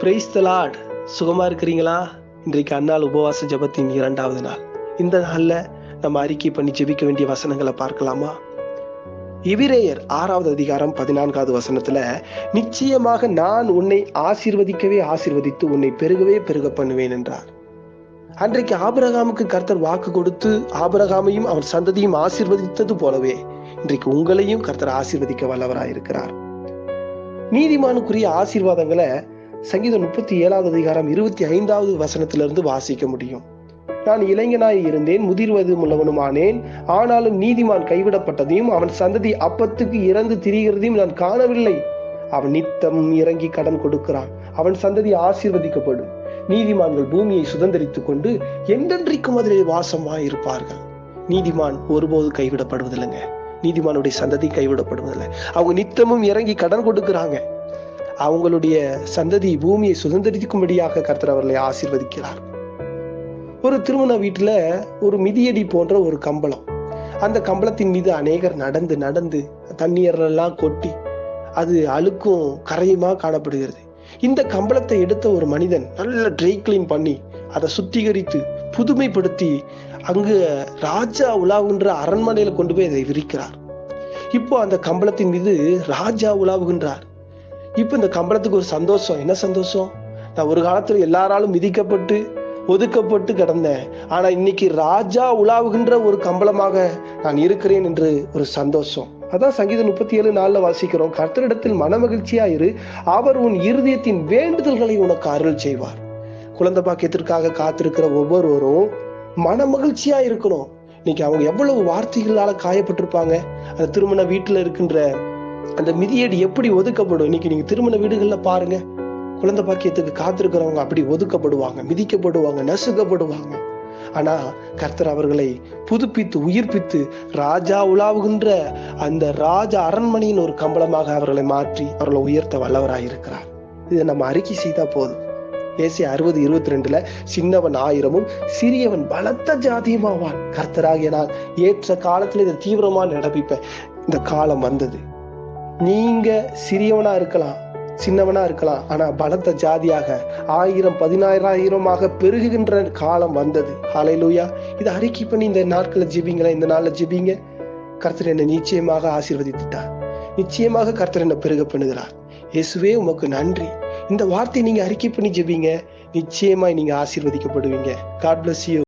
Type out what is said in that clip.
Praise the Lord சுகமா இருக்கிறீங்களா? இன்றைக்கு அன்னால் உபவாச ஜபத்தின் இரண்டாவது நாள். இந்த நாள்ல நம்ம அறிக்கை பண்ணி ஜெபிக்க வேண்டிய வசனங்களை பார்க்கலாமா? எவிரேயர் ஆறாவது அதிகாரம் பதினான்காவது வசனத்துல நிச்சயமாக நான் உன்னை ஆசீர்வதிக்கவே ஆசீர்வதித்து உன்னை பெருகவே பெருக பண்ணுவேன் என்றார். அன்றைக்கு ஆபரகாமுக்கு கர்த்தர் வாக்கு கொடுத்து ஆபரகாமையும் அவர் சந்ததியும் ஆசீர்வதித்தது போலவே இன்றைக்கு உங்களையும் கர்த்தர் ஆசீர்வதிக்க வல்லவராயிருக்கிறார். நீதிமானுக்குரிய ஆசீர்வாதங்களை சங்கீதம் முப்பத்தி ஏழாவது அதிகாரம் இருபத்தி ஐந்தாவது வசனத்திலிருந்து வாசிக்க முடியும். நான் இளைஞனாய் இருந்தேன் முதிர்வது உள்ளவனுமானேன். ஆனாலும் நீதிமான் கைவிடப்பட்டதையும் அவன் சந்ததி அப்பத்துக்கு இறந்து திரிகிறதையும் நான் காணவில்லை. அவன் நித்தம் இறங்கி கடன் கொடுக்கிறான். அவன் சந்ததி ஆசீர்வதிக்கப்படும். நீதிமான்கள் பூமியை சுதந்திரித்துக் கொண்டு என்றென்றைக்கும் அதிலே வாசமாய் இருப்பார்கள் நீதிமான் ஒருபோது கைவிடப்படுவதில்லைங்க. நீதிமானுடைய சந்ததி கைவிடப்படுவதில்லை. அவங்க நித்தமும் இறங்கி கடன் கொடுக்கிறாங்க. அவங்களுடைய சந்ததி பூமியை சுதந்திரிக்கும்படியாக கர்த்தர் அவர்களை ஆசிர்வதிக்கிறார். ஒரு திருமண வீட்டுல ஒரு மிதியடி போன்ற ஒரு கம்பளம். அந்த கம்பளத்தின் மீது அநேகர் நடந்து நடந்து தண்ணீரெல்லாம் கொட்டி அது அழுக்கும் கரையுமா காணப்படுகிறது. இந்த கம்பளத்தை எடுத்த ஒரு மனிதன் நல்ல ட்ரை கிளீன் பண்ணி அதை சுத்திகரித்து புதுமைப்படுத்தி அங்கு ராஜா உலாவுகின்ற அரண்மனையில கொண்டு போய் அதை விரிக்கிறார். இப்போ அந்த கம்பளத்தின் மீது ராஜா உலாவுகின்றார். இப்போ இந்த கம்பளத்துக்கு ஒரு சந்தோஷம். என்ன சந்தோஷம்? நான் ஒரு காலத்தில் எல்லாராலும் மிதிக்கப்பட்டு ஒதுக்கப்பட்டு கிடந்தேன். ஆனால் இன்னைக்கு ராஜா உலாவுகின்ற ஒரு கம்பளமாக நான் இருக்கிறேன் என்று ஒரு சந்தோஷம். அதான் சங்கீதம் முப்பத்தி ஏழு நாளில் வாசிக்கிறோம். கர்த்தரிடத்தில் மனமகிழ்ச்சியா இரு. அவர் உன் இருதயத்தின் வேண்டுதல்களை உனக்கு அருள் செய்வார். குழந்தை பாக்கியத்திற்காக காத்திருக்கிற ஒவ்வொருவரும் மனமகிழ்ச்சியா இருக்கணும். இன்னைக்கு அவங்க எவ்வளவு வார்த்தைகளால் காயப்பட்டிருப்பாங்க. அந்த திருமண வீட்டில் இருக்கின்ற அந்த மிதியடி எப்படி ஒதுக்கப்படும்? இன்னைக்கு நீங்க திருமண வீடுகள்ல பாருங்க. குழந்தை பாக்கியத்துக்கு காத்திருக்கிறவங்க அப்படி ஒதுக்கப்படுவாங்க மிதிக்கப்படுவாங்க நசுக்கப்படுவாங்க. ஆனா கர்த்தர் அவர்களை புதுப்பித்து உயிர்ப்பித்து ராஜா உலாவுகின்ற அந்த ராஜ அரண்மனையின் ஒரு கம்பளமாக அவர்களை மாற்றி அவர்களை உயர்த்த வல்லவராய் இருக்கிறார் இதை நம்ம அறிக்கை செய்தா போதும். ஏசி அறுபது இருபத்தி ரெண்டுல சின்னவன் ஆயிரமும் சிறியவன் பலத்த ஜாதியுமாவான் கர்த்தராகிய நான் ஏற்ற காலத்துல இதை தீவிரமா நடப்பிப்பேன். இந்த காலம் வந்தது. நீங்க சிறியவனா இருக்கலாம் சின்னவனா இருக்கலாம் ஆனா பலத்த ஜாதியாக ஆயிரம் பதினாயிரமாக பெருகுகின்ற காலம் வந்தது. ஹalleluya. இதை அறிக்கை பண்ணி இந்த நாட்களை ஜெபிங்களேன் இந்த நாள்ல ஜிபிங்க. கர்த்தர் என்னை நிச்சயமாக ஆசீர்வதித்துட்டார். நிச்சயமாக கர்த்தர் என்னை பெருக பண்ணுகிறார். இயேசுவே உமக்கு நன்றி. இந்த வார்த்தை நீங்க அறிக்கை பண்ணி ஜெபிங்க. நிச்சயமாய் நீங்க ஆசீர்வதிக்கப்படுவீங்க. God bless you